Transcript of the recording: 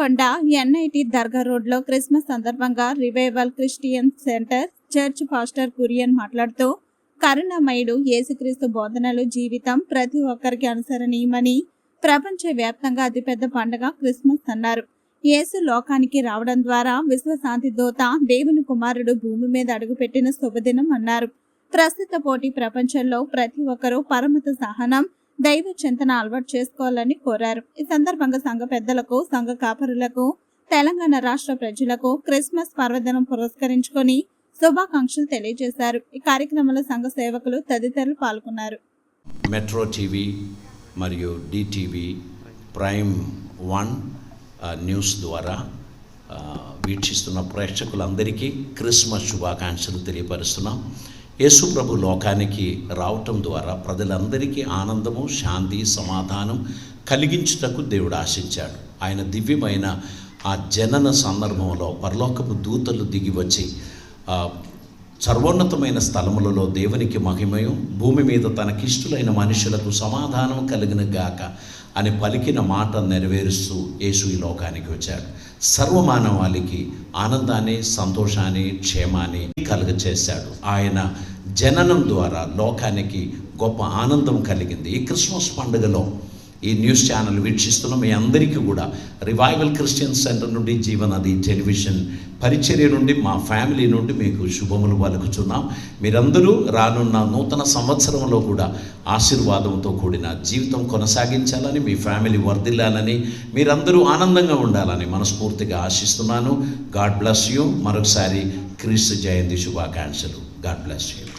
కొండ ఎన్ఐటి దర్గా రోడ్లో క్రిస్మస్ సందర్భంగా revival Christian centre church pastor Kurian మాట్లాడుతూ కరుణామయుడు యేసుక్రీస్తు బోధనలు జీవితం ప్రతి ఒక్కరికి అనుసరణీయమని ప్రపంచ వ్యాప్తంగా అతిపెద్ద పండుగ క్రిస్మస్ అన్నారు. యేసు లోకానికి రావడం ద్వారా విశ్వశాంతి దూత దేవుని కుమారుడు భూమి మీద అడుగుపెట్టిన శుభదినం అన్నారు. ప్రస్తుత పోటీ ప్రపంచంలో ప్రతి ఒక్కరూ పరమత సహనం దైవ చింతన అలవాటు చేసుకోవాలని కోరారు. ఈ సందర్భంగా సంఘ పెద్దలకు సంఘ కాపరులకు తెలంగాణ రాష్ట్ర ప్రజలకు క్రిస్మస్ పర్వదినం పురస్కరించుకొని శుభాకాంక్షలు తెలియజేశారు. ఈ కార్యక్రమంలో సంఘ సేవకులు తదితరులు పాల్గొన్నారు. మెట్రో టీవీ మరియు డిటీవీ ప్రైమ్ వన్ న్యూస్ ద్వారా వీక్షిస్తున్న ప్రేక్షకులందరికీ క్రిస్మస్ శుభాకాంక్షలు తెలియపరుస్తున్నాం. యేసుప్రభు లోకానికి రావటం ద్వారా ప్రజలందరికీ ఆనందము శాంతి సమాధానం కలిగించుటకు దేవుడు ఆశించాడు. ఆయన దివ్యమైన ఆ జనన సందర్భంలో పరలోకపు దూతలు దిగి వచ్చి సర్వోన్నతమైన స్థలములలో దేవునికి మహిమయం భూమి మీద తనకిష్టులైన మనుషులకు సమాధానం కలిగిన గాక అని పలికిన మాట నెరవేరుస్తూ యేసు ఈ లోకానికి వచ్చాడు. సర్వమానవాళికి ఆనందాన్ని సంతోషాన్ని క్షేమాన్ని కలుగచేశాడు. ఆయన జననం ద్వారా లోకానికి గొప్ప ఆనందం కలిగింది. ఈ క్రిస్మస్ పండుగలో ఈ న్యూస్ ఛానల్ వీక్షిస్తున్న మీ అందరికీ కూడా రివైవల్ క్రిస్టియన్ సెంటర్ నుండి జీవనది టెలివిజన్ పరిచర్య నుండి మా ఫ్యామిలీ నుండి మీకు శుభములు పలుకుచున్నాం. మీరందరూ రానున్న నూతన సంవత్సరంలో కూడా ఆశీర్వాదంతో కూడిన జీవితం కొనసాగించాలని మీ ఫ్యామిలీ వర్ధిల్లాలని మీరందరూ ఆనందంగా ఉండాలని మనస్ఫూర్తిగా ఆశిస్తున్నాను. God bless you. మరొకసారి క్రీస్తు జయంతి శుభాకాంక్షలు. God bless you.